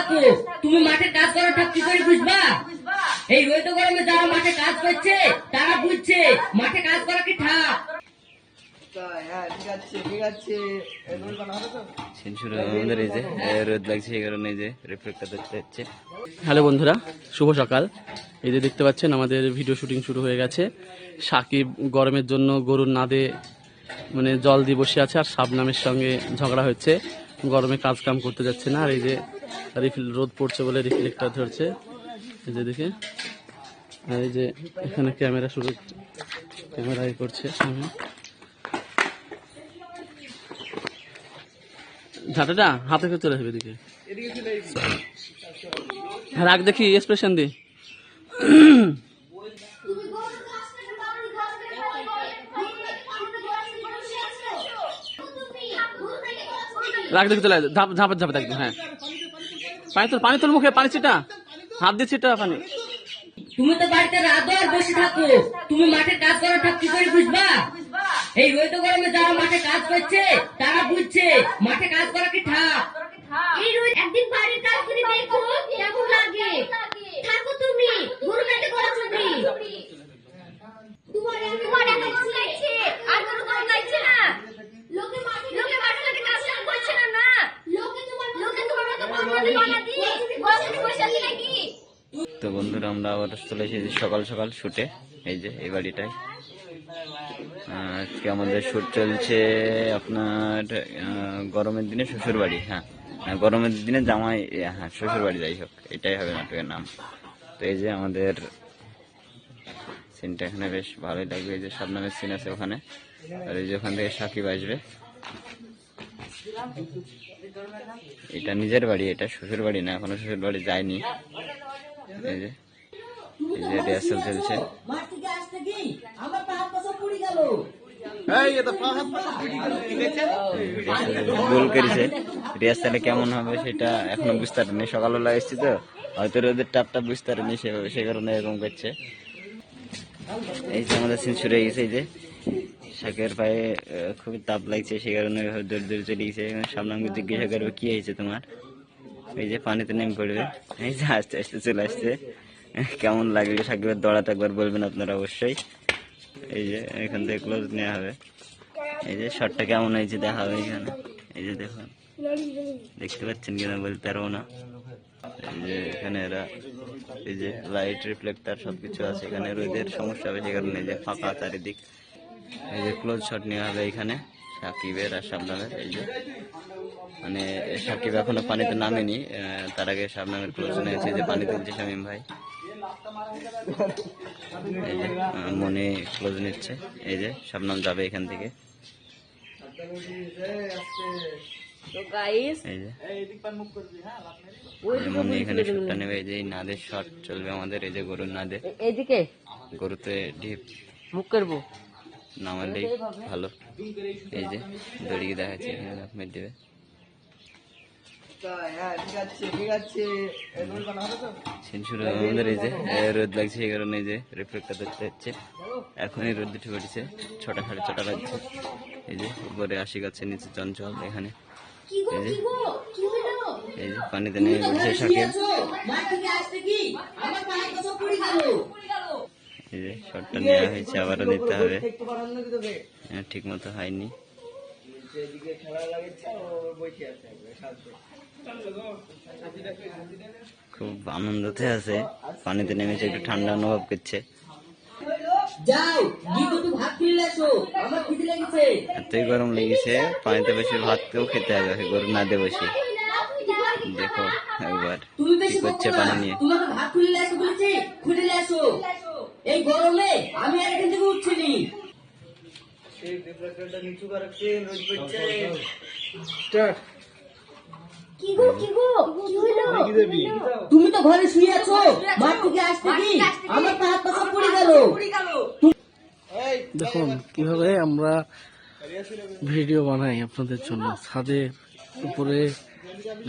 থাকো। তুমি মাঠে কাজ ঠাক কি করে বুঝবা? এই রোদ গরমে যারা মাঠে কাজ করছে তারা বুঝছে মাঠে কাজ করা কি ঠাক? হ্যাঁ, হ্যালো বন্ধুরা শুভ সকাল। এই যে দেখতে পাচ্ছেন আমাদের ভিডিও শুটিং শুরু হয়ে গেছে। সাকিব গরমের জন্য গরুর নাদে মানে জল দিয়ে বসে আছে আর শাবনামের সঙ্গে ঝগড়া হচ্ছে। গরমে কাজ কাম করতে যাচ্ছে না। আর এই যে রিফিল, রোদ পড়ছে বলে রিফ্লেক্টর ধরছে। এই যে দেখে। আর এই যে এখানে ক্যামেরা শুরু, ক্যামেরা করছে। সামনে ঝাঁটাটা হাতে করে চলে আসবে এদিকে। হ্যাঁ রাখ দেখি এক্সপ্রেশন দি। রাখ দেখি, চলে ঝাপ ঝাপা ঝাপা একদম হ্যাঁ। পানি তোর পানি তোর মুখে পানি ছিটা। হাত দিয়ে ছিটা পানি। তুমি তো বাড়িতে রাত আর বসে থাকো। তুমি মাঠে কাজ করার ঠাক কি করে বুঝবা? এই রোদ গরমে যারা মাঠে কাজ করছে তারা বুঝছে মাঠে কাজ করা কি ঠাক? এই রোদ একদিন বাড়ির কাজ করে দেখো কেমন লাগে? থাকো তুমি গরু কাটে করো তুমি তোমার তোমার এত গরম লাগছে আর কোনো গরম লাগছে না লোকে মাঠে লোকে মাঠে ঘাটে কাজ কাম করছে না না লোকে তোমার লোকে তোমার মতো গরমে বানা দিয়ে বসে বসে আছে নাকি তো বন্ধুরা আমরা আবার চলে এসেছি সকাল সকাল শুটে এই যে এই বাড়িটায়। আহ, আজকে আমাদের শুট চলছে আপনার গরমের দিনে শ্বশুর বাড়ি হ্যাঁ। গরমের দিনে জামাই হ্যাঁ শ্বশুর বাড়ি যাই হোক এটাই হবে নাটকের নাম। তো এই যে আমাদের সিনটা এখানে বেশ ভালোই লাগবে এই যে সাবনামের সিন আছে ওখানে। আর এই যে ওখান থেকে সাকিব আসবে। এটা নিজের বাড়ি এটা শ্বশুর বাড়ি না এখনও শ্বশুর বাড়ি যায়নি। এই যে এই যে রিহার্সাল চলছে গেল করেছে। রিহার্সালে কেমন হবে সেটা এখনও বুঝতে পারিনি। সকালবেলা এসেছি তো হয়তো রোদের টাপটা বুঝতে পারিনি সে কারণে এরকম করছে। এই যে আমাদের সিন শুরু হয়ে গেছে এই যে। শাকের পায়ে খুবই তাপ লাগছে সে কারণে দৌড় দৌড় চলে গেছে। সামনে আমাকে জিজ্ঞাসা করবে কি হয়েছে তোমার? এই যে পানিতে নেমে পড়বে এই যে আস্তে আস্তে চলে আসছে কেমন লাগল সাকিবের দৌড়াতে একবার বলবেন আপনারা অবশ্যই এই যে এখান থেকে ক্লোজ নেওয়া হবে এই যে শটটা কেমন হয়েছে দেখা হবে এখানে এই যে দেখুন দেখতে পাচ্ছেন কিনা বলতে পারব না এই যে এখানে এরা এই যে লাইট রিফ্লেক্টার সব কিছু আছে এখানে রোদের সমস্যা হবে সে কারণে এই যে ফাঁকা চারিদিক এই যে ক্লোজ শট নেওয়া হবে এখানে সাকিবের আর সাবধানের এই যে মানে সাকিব এখনও পানিতে নামেনি। তার আগে সাবধানের ক্লোজ নিয়েছে যে পানি তুলছে শামিম ভাই। এই যে মনে ক্লোজ নিচ্ছে। এই যে শাবনাম যাবে এখান থেকে। মনে এখানে শুটটা নেবে। এই যে নাদের শট চলবে আমাদের। এই যে গরুর নাদে। গরুতে ঢিপ মুখ করব। নামালেই ভালো। এই যে দেখাচ্ছে। দেবে তাই, হ্যাঁ, ঠিক আছে, ঠিক আছে। এই রোল বানা হবে তো? সেন্সুর আমাদের এই যে রোদ লাগছে এই কারণে এই যে রিফ্লেক্টর দেখতে যাচ্ছে এখনই রোদ উঠে পড়েছে ছটা সাড়ে ছটা লাগছে এই যে উপরে আশি গাছের নিচে চঞ্চল এখানে। এই যে এই যে পানিতে নেমে পড়ছে সাকিব এই যে শটটা নেওয়া হয়েছে আবারও নিতে হবে? হ্যাঁ, ঠিক মতো হয়নি। যেদিকে খেলা লাগেছে, ও বসে আছে সাথে। খুব আনন্দতে আছে পানিতে নেমেছে একটু ঠান্ডা অনুভব করছে। যাও দুটো ভাত আমার খিদে লেগেছে। এতই গরম লেগেছে পানিতে বসে ভাতকেও খেতে হবে গরু না দিয়ে বসে। দেখো একবার কি করছে পানি নিয়ে। তোমাকে ভাত খুলে আসো বলেছি খুলে আসো। এই গরমে আমি আর এখান থেকে উঠছি নি সেই রিফ্লেক্টরটা নিচু করে রাখছে, রোদ পড়ছে। কি গো কি গো কি হলো? তুমি তো ঘরে শুয়ে আছো। মাঠ থেকে আসতে কি? আমার পা পয়সা পড়ে গেল। দেখুন কীভাবে আমরা ভিডিও বানাই আপনাদের জন্য। ছাদের উপরে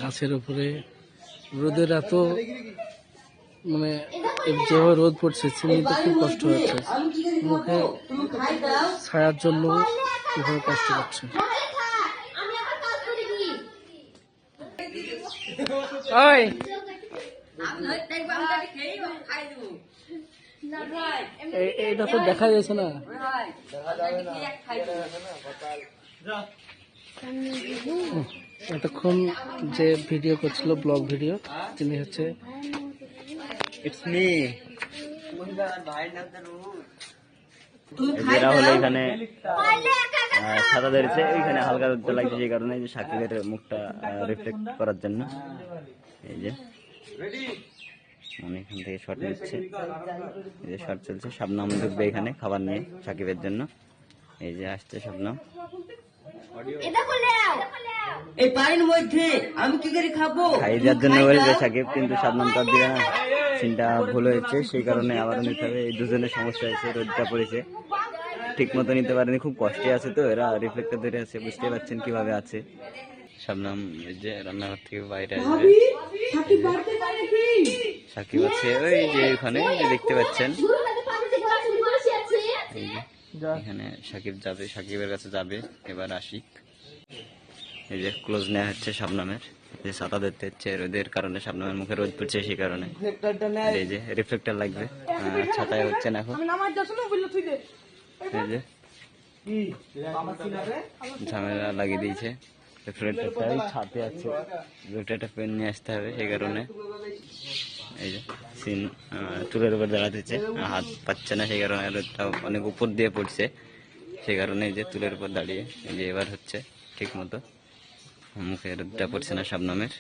গাছের উপরে। রোদের এত মানে যেভাবে রোদ পড়ছে চিমনিতে খুব কষ্ট হচ্ছে। মুখে ছায়ার জন্য কীভাবে কষ্ট ওই! এটা তো দেখা যাচ্ছে না। এতক্ষণ যে ভিডিও করছিল ব্লগ ভিডিও তিনি হচ্ছে ইটস মি এরা হলো এখানে সাদা ধরেছে ওইখানে হালকা রোদ লাগছে সেই কারণে এই যে সাকিবের মুখটা রিফ্লেক্ট করার জন্য। এই যে আমি এখান থেকে শর্ট নিচ্ছে। এই যে শর্ট চলছে শাবনাম ঢুকবে এখানে খাবার নিয়ে সাকিবের জন্য। এই যে আসছে শাবনাম। এই পানির মধ্যে আমি কি করে খাব? খাই যার জন্য বলেছে সাকিব কিন্তু শাবনাম তার দিবে না। সিনটা ভুল হয়েছে সেই কারণে আবারও নিতে হবে এই দুজনের সমস্যা হয়েছে রোদটা পড়েছে। ঠিক মতো নিতে পারেনি খুব কষ্টে আছে তো এরা রিফ্লেক্টর ধরে আছে বুঝতে পারছেন কীভাবে আছে। শাবনাম এই যে রান্নাঘর থেকে বাইরে আসবে। সাকিব আছে ওই যে ওখানে দেখতে পাচ্ছেন। এখানে সাকিব যাবে সাকিবের কাছে যাবে এবার আশিক। এই যে ক্লোজ নেওয়া হচ্ছে শাবনামের যে ছাতা ধরতে হচ্ছে রোদের কারণে শাবনামের মুখে রোদ পড়ছে সেই কারণে। এই যে রিফ্লেক্টর লাগবে। ছাতায় হচ্ছে না এখন। এই যে। ঝামেলা লাগিয়ে দিয়েছে। রিফ্লেক্টরটা ছাতে আছে। দুটো একটা পেন নিয়ে আসতে হবে সেই কারণে। এই যে সিন চুলের উপর দাঁড়াতেছে হাত পাচ্ছে না সেই কারণে রোদটা অনেক উপর দিয়ে পড়ছে। সেই কারণে এই যে চুলের উপর দাঁড়িয়ে এই যে এবার হচ্ছে ঠিক মতো। মুখে রোদটা পড়ছে না শাবনামের